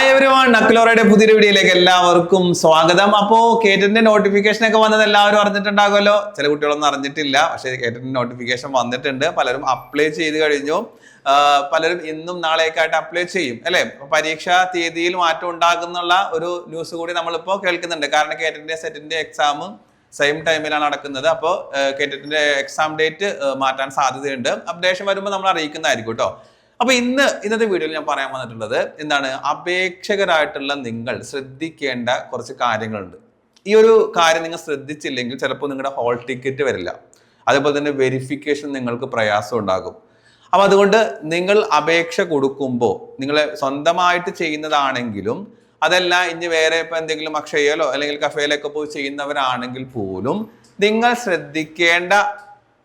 Hi every one നക്ലോറയുടെ പുതിയൊരു വീഡിയോയിലേക്ക് എല്ലാവർക്കും സ്വാഗതം. അപ്പോ കേറ്ററിന്റെ നോട്ടിഫിക്കേഷൻ ഒക്കെ വന്നത് എല്ലാവരും അറിഞ്ഞിട്ടുണ്ടാകുമല്ലോ. ചില കുട്ടികളൊന്നും അറിഞ്ഞിട്ടില്ല പക്ഷേ കേറ്ററിന്റെ നോട്ടിഫിക്കേഷൻ വന്നിട്ടുണ്ട്. പലരും അപ്ലൈ ചെയ്ത് കഴിഞ്ഞു. പലരും ഇന്നും നാളെയൊക്കെ ആയിട്ട് അപ്ലൈ ചെയ്യും അല്ലേ? പരീക്ഷാ തീയതിയിൽ മാറ്റം ഉണ്ടാകുന്നുള്ള ഒരു ന്യൂസ് കൂടി നമ്മളിപ്പോ കേൾക്കുന്നുണ്ട്. കാരണം കേറ്ററിന്റെ സെറ്റിന്റെ എക്സാം സെയിം ടൈമിലാണ് നടക്കുന്നത്. അപ്പോൾ കേറ്ററിന്റെ എക്സാം ഡേറ്റ് മാറ്റാൻ സാധ്യതയുണ്ട്. അപ്ഡേഷൻ വരുമ്പോൾ നമ്മൾ അറിയിക്കുന്നതായിരിക്കും കേട്ടോ അപ്പൊ ഇന്ന് ഇന്നത്തെ വീഡിയോയിൽ ഞാൻ പറയാൻ വന്നിട്ടുള്ളത് എന്താണ്? അപേക്ഷകരായിട്ടുള്ള നിങ്ങൾ ശ്രദ്ധിക്കേണ്ട കുറച്ച് കാര്യങ്ങളുണ്ട്. ഈ ഒരു കാര്യം നിങ്ങൾ ശ്രദ്ധിച്ചില്ലെങ്കിൽ ചിലപ്പോൾ നിങ്ങളുടെ ഹോൾ ടിക്കറ്റ് വരില്ല. അതേപോലെ തന്നെ വെരിഫിക്കേഷൻ നിങ്ങൾക്ക് പ്രയാസം ഉണ്ടാകും. അപ്പൊ അതുകൊണ്ട് നിങ്ങൾ അപേക്ഷ കൊടുക്കുമ്പോൾ നിങ്ങൾ സ്വന്തമായിട്ട് ചെയ്യുന്നതാണെങ്കിലും അതല്ല ഇനി വേറെ ഇപ്പൊ എന്തെങ്കിലും അക്ഷയയിലോ അല്ലെങ്കിൽ കഫേയിലൊക്കെ പോയി ചെയ്യുന്നവരാണെങ്കിൽ പോലും നിങ്ങൾ ശ്രദ്ധിക്കേണ്ട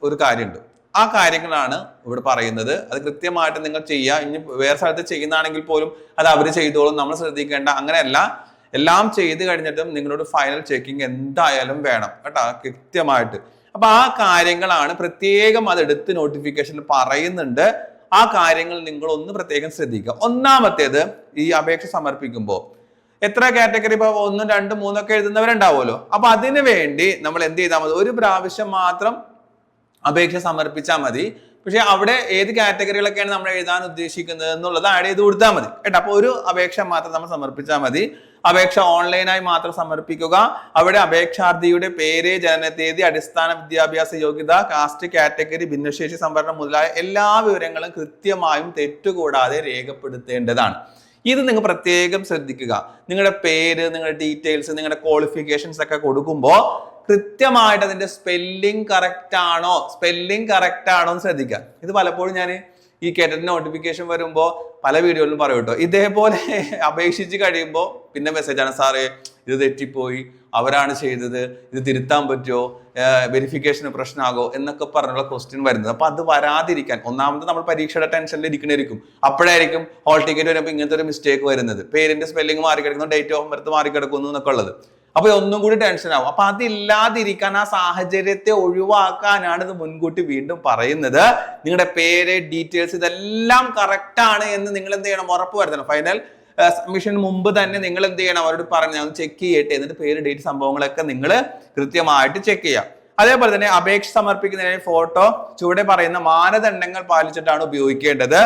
ഒരു കാര്യമുണ്ട്. ആ കാര്യങ്ങളാണ് ഇവിടെ പറയുന്നത്. അത് കൃത്യമായിട്ട് നിങ്ങൾ ചെയ്യുക. ഇനി വേറെ സ്ഥലത്ത് ചെയ്യുന്നതാണെങ്കിൽ പോലും അത് അവർ ചെയ്തോളും. നമ്മൾ ശ്രദ്ധിക്കേണ്ട. അങ്ങനെയല്ല. എല്ലാം ചെയ്ത് കഴിഞ്ഞിട്ടും നിങ്ങളോട് ഫൈനൽ ചെക്കിംഗ് എന്തായാലും വേണം കേട്ടോ. കൃത്യമായിട്ട്. അപ്പൊ ആ കാര്യങ്ങളാണ് പ്രത്യേകം അത് എടുത്ത് നോട്ടിഫിക്കേഷനിൽ പറയുന്നുണ്ട്. ആ കാര്യങ്ങൾ നിങ്ങൾ ഒന്ന് പ്രത്യേകം ശ്രദ്ധിക്കുക. ഒന്നാമത്തേത് ഈ അപേക്ഷ സമർപ്പിക്കുമ്പോൾ. എത്ര കാറ്റഗറി ഇപ്പൊ ഒന്നും രണ്ടും മൂന്നൊക്കെ എഴുതുന്നവരുണ്ടാവുമല്ലോ. അപ്പൊ അതിനു വേണ്ടി നമ്മൾ എന്ത് ചെയ്താൽ മതി. ഒരു പ്രാവശ്യം മാത്രം അപേക്ഷ സമർപ്പിച്ചാൽ മതി. പക്ഷെ അവിടെ ഏത് കാറ്റഗറികളൊക്കെയാണ് നമ്മൾ എഴുതാൻ ഉദ്ദേശിക്കുന്നത് എന്നുള്ളത് ആഡ് ചെയ്ത് കൊടുത്താൽ മതി. കേട്ടോ? അപ്പൊ ഒരു അപേക്ഷ മാത്രം നമ്മൾ സമർപ്പിച്ചാൽ മതി. അപേക്ഷ ഓൺലൈനായി മാത്രം സമർപ്പിക്കുക. അവിടെ അപേക്ഷാർത്ഥിയുടെ പേര് ജനന തീയതി അടിസ്ഥാന വിദ്യാഭ്യാസ യോഗ്യത കാസ്റ്റ് കാറ്റഗറി ഭിന്നശേഷി സംവരണം മുതലായ എല്ലാ വിവരങ്ങളും കൃത്യമായും തെറ്റുകൂടാതെ രേഖപ്പെടുത്തേണ്ടതാണ്. ഇത് നിങ്ങൾ പ്രത്യേകം ശ്രദ്ധിക്കുക. നിങ്ങളുടെ പേര് നിങ്ങളുടെ ഡീറ്റെയിൽസ് നിങ്ങളുടെ ക്വാളിഫിക്കേഷൻസ് ഒക്കെ കൊടുക്കുമ്പോൾ കൃത്യമായിട്ട് അതിന്റെ സ്പെല്ലിംഗ് കറക്റ്റ് ആണോ? സ്പെല്ലിംഗ് കറക്റ്റ് ആണോ എന്ന് ശ്രദ്ധിക്കുക. ഇത് പലപ്പോഴും ഞാൻ ഈ കേട്ടിട്ട് നോട്ടിഫിക്കേഷൻ വരുമ്പോൾ പല വീഡിയോയിലും പറയും കേട്ടോ. ഇതേപോലെ അപേക്ഷിച്ച് കഴിയുമ്പോൾ പിന്നെ മെസ്സേജാണ് സാറേ ഇത് തെറ്റിപ്പോയി. അവരാണ് ചെയ്തത്. ഇത് തിരുത്താൻ പറ്റുമോ? വെരിഫിക്കേഷന് പ്രശ്നമാകോ? എന്നൊക്കെ പറഞ്ഞുള്ള ക്വസ്റ്റ്യൻ വരുന്നത്. അപ്പൊ അത് വരാതിരിക്കാൻ ഒന്നാമത് നമ്മൾ പരീക്ഷയുടെ ടെൻഷനിൽ ഇരിക്കണായിരിക്കും അപ്പോഴായിരിക്കും ഹോൾ ടിക്കറ്റ് വരുമ്പോൾ ഇങ്ങനത്തെ ഒരു മിസ്റ്റേക്ക് വരുന്നത്. പേരിന്റെ സ്പെല്ലിംഗ് മാറിക്കിടക്കുന്നു ഡേറ്റ് ഓഫ് ബർത്ത് മാറിക്കിടക്കുന്നു എന്നൊക്കെ ഉള്ളത്. അപ്പൊ ഒന്നും കൂടി ടെൻഷൻ ആവും. അപ്പൊ അതില്ലാതിരിക്കാൻ ആ സാഹചര്യത്തെ ഒഴിവാക്കാനാണ് ഇത് മുൻകൂട്ടി വീണ്ടും പറയുന്നത്. നിങ്ങളുടെ പേര് ഡീറ്റെയിൽസ് ഇതെല്ലാം കറക്റ്റ് ആണ് എന്ന് നിങ്ങൾ എന്ത് ചെയ്യണം? ഉറപ്പ് വരുത്തണം. ഫൈനൽ സബ്മിഷൻ മുമ്പ് തന്നെ നിങ്ങൾ എന്ത് ചെയ്യണം? അവരോട് പറഞ്ഞു ഞാൻ ചെക്ക് ചെയ്യട്ടെ. എന്നിട്ട് പേര് ഡേറ്റ് സംഭവങ്ങളൊക്കെ നിങ്ങൾ കൃത്യമായിട്ട് ചെക്ക് ചെയ്യാം അതേപോലെ തന്നെ അപേക്ഷ സമർപ്പിക്കുന്നതിന് ഫോട്ടോ ചുവടെ പറയുന്ന മാനദണ്ഡങ്ങൾ പാലിച്ചിട്ടാണ് ഉപയോഗിക്കേണ്ടത്.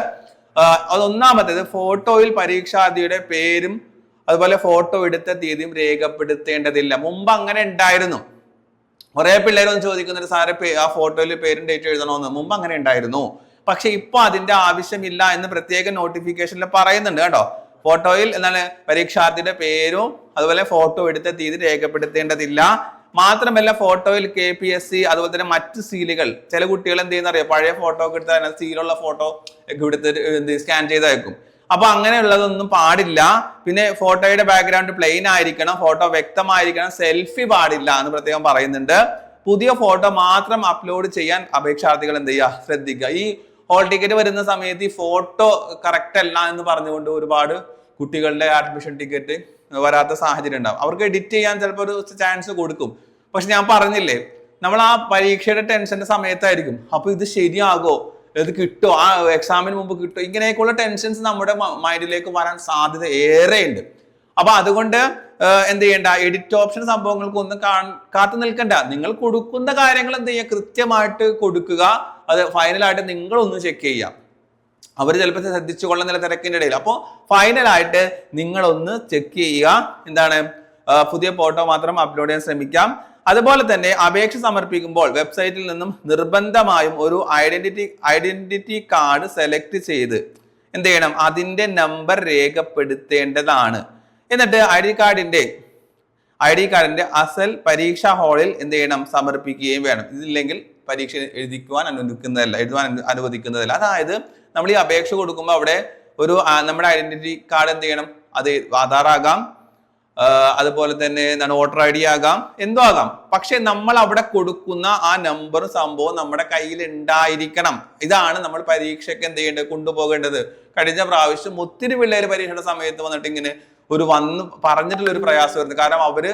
അതൊന്നാമത്തേത് ഫോട്ടോയിൽ പരീക്ഷാർത്ഥിയുടെ പേരും അതുപോലെ ഫോട്ടോ എടുത്ത തീയതിയും രേഖപ്പെടുത്തേണ്ടതില്ല. മുമ്പ് അങ്ങനെ ഉണ്ടായിരുന്നു. കുറെ പിള്ളേരൊന്നും ചോദിക്കുന്നത് സാറെ ആ ഫോട്ടോയിൽ പേരും ഡേറ്റ് എഴുതണമെന്ന് മുമ്പ് അങ്ങനെ ഉണ്ടായിരുന്നു. പക്ഷെ ഇപ്പൊ അതിന്റെ ആവശ്യമില്ല എന്ന് പ്രത്യേക നോട്ടിഫിക്കേഷനിൽ പറയുന്നുണ്ട് കേട്ടോ. ഫോട്ടോയിൽ എന്നാണ് പരീക്ഷാർത്ഥിയുടെ പേരും അതുപോലെ ഫോട്ടോ എടുത്ത തീയതി രേഖപ്പെടുത്തേണ്ടതില്ല. മാത്രമല്ല ഫോട്ടോയിൽ കെ പി എസ് സി അതുപോലെ തന്നെ മറ്റ് സീലുകൾ ചില കുട്ടികൾ എന്ത് ചെയ്യുന്ന അറിയാം പഴയ ഫോട്ടോ ഒക്കെ എടുത്താൽ സീലുള്ള ഫോട്ടോ ഒക്കെ എടുത്ത് സ്കാൻ ചെയ്ത് അപ്പൊ അങ്ങനെയുള്ളതൊന്നും പാടില്ല. പിന്നെ ഫോട്ടോയുടെ ബാക്ക്ഗ്രൗണ്ട് പ്ലെയിൻ ആയിരിക്കണം ഫോട്ടോ വ്യക്തമായിരിക്കണം സെൽഫി പാടില്ല എന്ന് പ്രത്യേകം പറയുന്നുണ്ട്. പുതിയ ഫോട്ടോ മാത്രം അപ്ലോഡ് ചെയ്യാൻ അപേക്ഷാർത്ഥികൾ എന്ത് ചെയ്യുക? ശ്രദ്ധിക്കുക. ഈ ഹോൾ ടിക്കറ്റ് വരുന്ന സമയത്ത് ഈ ഫോട്ടോ കറക്റ്റ് അല്ല എന്ന് പറഞ്ഞുകൊണ്ട് ഒരുപാട് കുട്ടികളുടെ അഡ്മിഷൻ ടിക്കറ്റ് വരാത്ത സാഹചര്യം ഉണ്ടാവും. അവർക്ക് എഡിറ്റ് ചെയ്യാൻ ചിലപ്പോൾ ഒരു ചാൻസ് കൊടുക്കും. പക്ഷെ ഞാൻ പറഞ്ഞില്ലേ നമ്മൾ ആ പരീക്ഷയുടെ ടെൻഷന്റെ സമയത്തായിരിക്കും. അപ്പൊ ഇത് ശരിയാകോ? ഇത് കിട്ടോ. ആ എക്സാമിന് മുമ്പ് കിട്ടോ. ഇങ്ങനെയൊക്കെയുള്ള ടെൻഷൻസ് നമ്മുടെ മൈൻഡിലേക്ക് വരാൻ സാധ്യത ഏറെയുണ്ട്. അപ്പൊ അതുകൊണ്ട് എന്ത് ചെയ്യണ്ട? എഡിറ്റ് ഓപ്ഷൻ സംഭവങ്ങൾക്ക് ഒന്നും കാത്തു നിൽക്കണ്ട. നിങ്ങൾ കൊടുക്കുന്ന കാര്യങ്ങൾ എന്ത് ചെയ്യുക? കൃത്യമായിട്ട് കൊടുക്കുക. അത് ഫൈനലായിട്ട് നിങ്ങളൊന്ന് ചെക്ക് ചെയ്യാം അവർ ചിലപ്പോൾ ശ്രദ്ധിച്ചു കൊള്ളുന്നില്ല തിരക്കിന്റെ ഇടയിൽ. അപ്പോൾ ഫൈനലായിട്ട് നിങ്ങളൊന്ന് ചെക്ക് ചെയ്യുക. എന്താണ്? പുതിയ ഫോട്ടോ മാത്രം അപ്ലോഡ് ചെയ്യാൻ ശ്രമിക്കാം. അതുപോലെ തന്നെ അപേക്ഷ സമർപ്പിക്കുമ്പോൾ വെബ്സൈറ്റിൽ നിന്നും നിർബന്ധമായും ഒരു ഐഡന്റിറ്റി ഐഡന്റിറ്റി കാർഡ് സെലക്ട് ചെയ്ത് എന്ത് ചെയ്യണം? അതിന്റെ നമ്പർ രേഖപ്പെടുത്തേണ്ടതാണ്. എന്നിട്ട് ഐ ഡി കാർഡിന്റെ ഐ ഡി കാർഡിന്റെ അസൽ പരീക്ഷാ ഹാളിൽ എന്ത് ചെയ്യണം? സമർപ്പിക്കുകയും വേണം. ഇതില്ലെങ്കിൽ പരീക്ഷ എഴുതിക്കുവാൻ അനുവദിക്കുന്നതല്ല എഴുതുവാൻ അനുവദിക്കുന്നതല്ല. അതായത് നമ്മൾ ഈ അപേക്ഷ കൊടുക്കുമ്പോൾ അവിടെ ഒരു നമ്മുടെ ഐഡന്റിറ്റി കാർഡ് എന്ത് ചെയ്യണം? അത് ആധാർ ആകാം ആ, അതുപോലെ തന്നെ എന്താണ് വോട്ടർ ഐ ഡി ആകാം എന്തോ ആകാം. പക്ഷെ നമ്മൾ അവിടെ കൊടുക്കുന്ന ആ നമ്പർ സംഭവം നമ്മുടെ കയ്യിൽ ഉണ്ടായിരിക്കണം. ഇതാണ് നമ്മൾ പരീക്ഷയ്ക്ക് എന്ത് ചെയ്യേണ്ടത് കൊണ്ടുപോകേണ്ടത്. കഴിഞ്ഞ പ്രാവശ്യം ഒത്തിരി പിള്ളേർ പരീക്ഷയുടെ സമയത്ത് വന്നിട്ട് ഇങ്ങനെ ഒരു വന്ന് പറഞ്ഞിട്ടുള്ള ഒരു പ്രയാസം വരുന്നത് കാരണം അവർ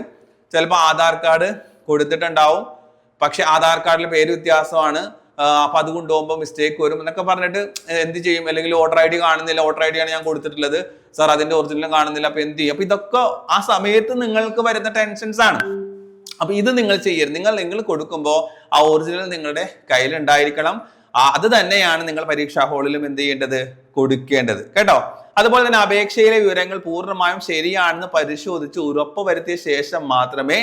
ചിലപ്പോൾ ആധാർ കാർഡ് കൊടുത്തിട്ടുണ്ടാവും. പക്ഷെ ആധാർ കാർഡിൽ പേര് വ്യത്യാസമാണ്. അപ്പൊ അത് കൊണ്ടുപോകുമ്പോൾ മിസ്റ്റേക്ക് വരും എന്നൊക്കെ പറഞ്ഞിട്ട് എന്ത് ചെയ്യും? അല്ലെങ്കിൽ വോട്ടർ ഐ ഡി കാണുന്നില്ല. വോട്ടർ ഐ ഡി ആണ് ഞാൻ കൊടുത്തിട്ടുള്ളത്. സാർ അതിന്റെ ഒറിജിനലും കാണുന്നില്ല. അപ്പൊ എന്ത് ചെയ്യും? അപ്പൊ ഇതൊക്കെ ആ സമയത്ത് നിങ്ങൾക്ക് വരുന്ന ടെൻഷൻസ് ആണ്. അപ്പൊ ഇത് നിങ്ങൾ ചെയ്യരുത്. നിങ്ങൾ നിങ്ങൾ കൊടുക്കുമ്പോൾ ആ ഒറിജിനൽ നിങ്ങളുടെ കയ്യിൽ ഉണ്ടായിരിക്കണം അത് തന്നെയാണ് നിങ്ങൾ പരീക്ഷാ ഹാളിലും എന്ത് ചെയ്യേണ്ടത്? കൊടുക്കേണ്ടത്. കേട്ടോ? അതുപോലെ തന്നെ അപേക്ഷയിലെ വിവരങ്ങൾ പൂർണമായും ശരിയാണെന്ന് പരിശോധിച്ച് ഉറപ്പ് വരുത്തിയ ശേഷം മാത്രമേ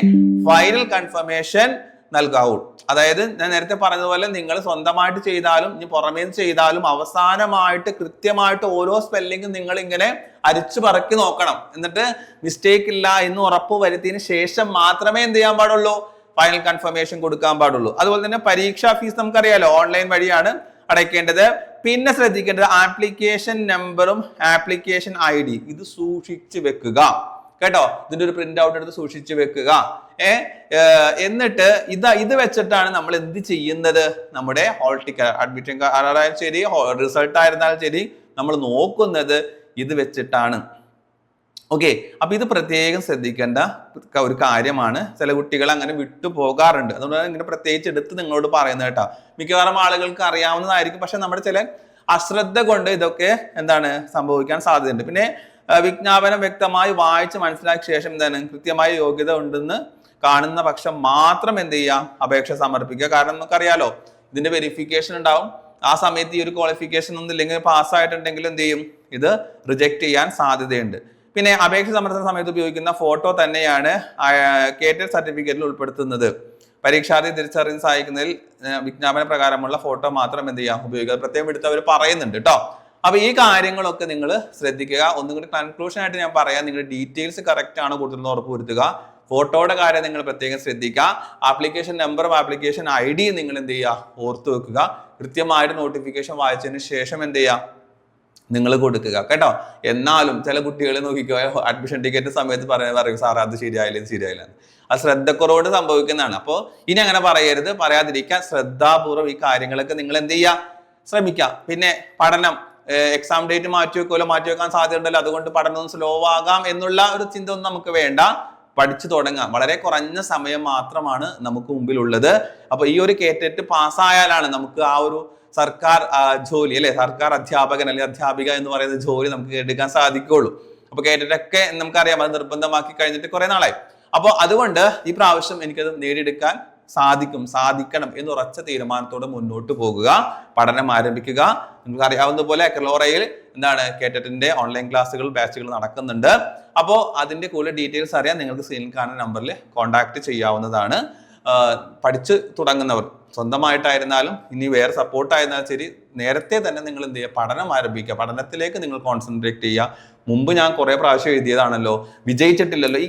ഫൈനൽ കൺഫർമേഷൻ നൽകാവൂ. അതായത് ഞാൻ നേരത്തെ പറഞ്ഞതുപോലെ നിങ്ങൾ സ്വന്തമായിട്ട് ചെയ്താലും ഇനി പുറമേ ചെയ്താലും അവസാനമായിട്ട് കൃത്യമായിട്ട് ഓരോ സ്പെല്ലിങ്ങും നിങ്ങൾ ഇങ്ങനെ അരിച്ചു പറക്കി നോക്കണം. എന്നിട്ട് മിസ്റ്റേക്ക് ഇല്ല എന്ന് ഉറപ്പ് വരുത്തിയതിന് ശേഷം മാത്രമേ എന്ത് ചെയ്യാൻ പാടുള്ളൂ? ഫൈനൽ കൺഫർമേഷൻ കൊടുക്കാൻ പാടുള്ളൂ. അതുപോലെ തന്നെ പരീക്ഷാ ഫീസ് നമുക്കറിയാലോ ഓൺലൈൻ വഴിയാണ് അടയ്ക്കേണ്ടത്. പിന്നെ ശ്രദ്ധിക്കേണ്ടത് ആപ്ലിക്കേഷൻ നമ്പറും ആപ്ലിക്കേഷൻ ഐ ഡി ഇത് സൂക്ഷിച്ചു വെക്കുക. കേട്ടോ? ഇതിന്റെ ഒരു പ്രിന്റ് ഔട്ട് എടുത്ത് സൂക്ഷിച്ചു വെക്കുക. ഏർ, എന്നിട്ട് ഇത് ഇത് വെച്ചിട്ടാണ് നമ്മൾ എന്ത് ചെയ്യുന്നത്? നമ്മുടെ ഹോൾ ടിക്കറ്റ് അഡ്മിഷൻ ആയാലും ശരി റിസൾട്ട് ആയിരുന്നാലും ശരി നമ്മൾ നോക്കുന്നത് ഇത് വെച്ചിട്ടാണ്. ഓക്കെ അപ്പൊ ഇത് പ്രത്യേകം ശ്രദ്ധിക്കേണ്ട ഒരു കാര്യമാണ്. ചില കുട്ടികൾ അങ്ങനെ വിട്ടു പോകാറുണ്ട്. അതുകൊണ്ടാണ് ഇങ്ങനെ പ്രത്യേകിച്ച് എടുത്ത് നിങ്ങളോട് പറയുന്നത് കേട്ടോ. മിക്കവാറും ആളുകൾക്ക് അറിയാവുന്നതായിരിക്കും. പക്ഷെ നമ്മുടെ ചില അശ്രദ്ധ കൊണ്ട് ഇതൊക്കെ എന്താണ് സംഭവിക്കാൻ സാധ്യതയുണ്ട്. പിന്നെ വിജ്ഞാപനം വ്യക്തമായി വായിച്ച് മനസ്സിലാക്കിയ ശേഷം എന്താണ്? കൃത്യമായ യോഗ്യത ഉണ്ടെന്ന് കാണുന്ന പക്ഷം മാത്രം എന്ത് ചെയ്യാം? അപേക്ഷ സമർപ്പിക്കുക. കാരണം നമുക്കറിയാലോ ഇതിന്റെ വെരിഫിക്കേഷൻ ഉണ്ടാവും. ആ സമയത്ത് ഈ ഒരു ക്വാളിഫിക്കേഷൻ ഒന്നും ഇല്ലെങ്കിൽ പാസ്സായിട്ടുണ്ടെങ്കിൽ എന്ത് ചെയ്യും? ഇത് റിജക്ട് ചെയ്യാൻ സാധ്യതയുണ്ട്. പിന്നെ അപേക്ഷ സമർപ്പണ സമയത്ത് ഉപയോഗിക്കുന്ന ഫോട്ടോ തന്നെയാണ് കേറ്റഡ് സർട്ടിഫിക്കറ്റിൽ ഉൾപ്പെടുത്തുന്നത്. പരീക്ഷാർത്ഥി തിരിച്ചറിയാൻ സഹായിക്കുന്നതിൽ വിജ്ഞാപന പ്രകാരമുള്ള ഫോട്ടോ മാത്രം എന്ത് ചെയ്യാം? ഉപയോഗിക്കുക. പ്രത്യേകം എടുത്ത് അവർ പറയുന്നുണ്ട് കേട്ടോ അപ്പൊ ഈ കാര്യങ്ങളൊക്കെ നിങ്ങൾ ശ്രദ്ധിക്കുക. ഒന്നും കൂടി കൺക്ലൂഷൻ ആയിട്ട് ഞാൻ പറയാം. നിങ്ങളുടെ ഡീറ്റെയിൽസ് കറക്റ്റ് ആണ് കൊടുത്തിരുന്ന ഉറപ്പ് വരുത്തുക ഫോട്ടോയുടെ കാര്യം നിങ്ങൾ പ്രത്യേകം ശ്രദ്ധിക്കുക. ആപ്ലിക്കേഷൻ നമ്പറും ആപ്ലിക്കേഷൻ ഐ ഡിയും നിങ്ങൾ എന്ത് ചെയ്യുക? ഓർത്ത് വെക്കുക. കൃത്യമായിട്ട് നോട്ടിഫിക്കേഷൻ വായിച്ചതിന് ശേഷം എന്ത് ചെയ്യുക? നിങ്ങൾ കൊടുക്കുക. കേട്ടോ? എന്നാലും ചില കുട്ടികൾ നോക്കിക്കോ അഡ്മിഷൻ ടിക്കറ്റ് സമയത്ത് പറയാൻ പറയും സാർ അത് ശരിയായില്ല ഇത് ശരിയായില്ല. അത് ശ്രദ്ധക്കുറവോട് സംഭവിക്കുന്നതാണ്. അപ്പോൾ ഇനി അങ്ങനെ പറയരുത്. പറയാതിരിക്കാൻ ശ്രദ്ധാപൂർവം ഈ കാര്യങ്ങളൊക്കെ നിങ്ങൾ എന്ത് ചെയ്യുക? ശ്രമിക്കുക. പിന്നെ പഠനം. എക്സാം ഡേറ്റ് മാറ്റി വെക്കുമല്ലോ മാറ്റി വെക്കാൻ സാധ്യതയുണ്ടല്ലോ. അതുകൊണ്ട് പഠനം സ്ലോ ആകാം എന്നുള്ള ഒരു ചിന്ത ഒന്നും നമുക്ക് വേണ്ട. പഠിച്ചു തുടങ്ങാം. വളരെ കുറഞ്ഞ സമയം മാത്രമാണ് നമുക്ക് മുമ്പിലുള്ളത്. അപ്പോൾ ഈ ഒരു കേറ്ററ്റ് പാസ്സായാലാണ് നമുക്ക് ആ ഒരു സർക്കാർ ജോലി അല്ലെ? സർക്കാർ അധ്യാപകൻ അല്ലെങ്കിൽ അധ്യാപിക എന്ന് പറയുന്ന ജോലി നമുക്ക് എടുക്കാൻ സാധിക്കുകയുള്ളൂ. അപ്പൊ കേട്ടിട്ടൊക്കെ നമുക്കറിയാം അത് നിർബന്ധമാക്കി കഴിഞ്ഞിട്ട് കുറെ നാളായി. അപ്പോൾ അതുകൊണ്ട് ഈ പ്രാവശ്യം എനിക്കത് നേടിയെടുക്കാൻ സാധിക്കും സാധിക്കണം എന്ന് ഉറച്ച തീരുമാനത്തോടെ മുന്നോട്ട് പോകുക പഠനം ആരംഭിക്കുക. നിങ്ങൾക്ക് അറിയാവുന്ന പോലെ കലോറയിൽ എന്താണ് കേറ്ററ്റിന്റെ ഓൺലൈൻ ക്ലാസ്സുകൾ ബാച്ചുകൾ നടക്കുന്നുണ്ട്. അപ്പോൾ അതിന്റെ കൂടുതൽ ഡീറ്റെയിൽസ് അറിയാൻ നിങ്ങൾക്ക് സ്ക്രീനിൽ കാണുന്ന നമ്പറിൽ കോൺടാക്ട് ചെയ്യാവുന്നതാണ്. പഠിച്ച് തുടങ്ങുന്നവർ. സ്വന്തമായിട്ടായിരുന്നാലും ഇനി വേറെ സപ്പോർട്ടായിരുന്നാലും ശരി നേരത്തെ തന്നെ നിങ്ങൾ എന്ത് ചെയ്യുക? പഠനം ആരംഭിക്കുക. പഠനത്തിലേക്ക് നിങ്ങൾ കോൺസെൻട്രേറ്റ് ചെയ്യുക. മുമ്പ് ഞാൻ കുറേ പ്രാവശ്യം എഴുതിയതാണല്ലോ വിജയിച്ചിട്ടില്ലല്ലോ ഈ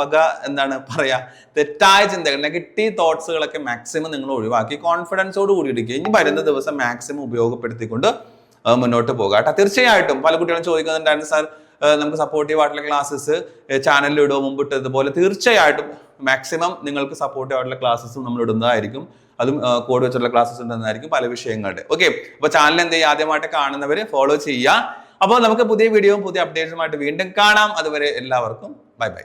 വക എന്താണ് പറയാ തെറ്റായ ചിന്തകൾ നെഗറ്റീവ് തോട്ട്സുകളൊക്കെ മാക്സിമം നിങ്ങൾ ഒഴിവാക്കി കോൺഫിഡൻസോട് കൂടി ഇരിക്കുക ഇനി വരുന്ന ദിവസം മാക്സിമം ഉപയോഗപ്പെടുത്തിക്കൊണ്ട് മുന്നോട്ട് പോകുക കേട്ടോ. തീർച്ചയായിട്ടും പല കുട്ടികളും ചോദിക്കുന്നുണ്ടായിരുന്നു സാർ നമുക്ക് സപ്പോർട്ടീവ് ആയിട്ടുള്ള ക്ലാസ്സസ് ചാനലിൽ ഇടുക മുമ്പിട്ടതുപോലെ തീർച്ചയായിട്ടും മാക്സിമം നിങ്ങൾക്ക് സപ്പോർട്ടീവ് ആയിട്ടുള്ള ക്ലാസ്സസ് നമ്മൾ ഇടുന്നതായിരിക്കും. അതും കോഡ് വെച്ചിട്ടുള്ള ക്ലാസ്സസ് ഉണ്ടെന്നായിരിക്കും പല വിഷയങ്ങളുടെ. ഓക്കെ അപ്പൊ ചാനൽ എന്ത് ചെയ്യുക? ആദ്യമായിട്ട് കാണുന്നവര് ഫോളോ ചെയ്യുക. അപ്പോൾ നമുക്ക് പുതിയ വീഡിയോയും പുതിയ അപ്ഡേറ്റ്സുമായിട്ട് വീണ്ടും കാണാം. അതുവരെ എല്ലാവർക്കും ബൈ ബൈ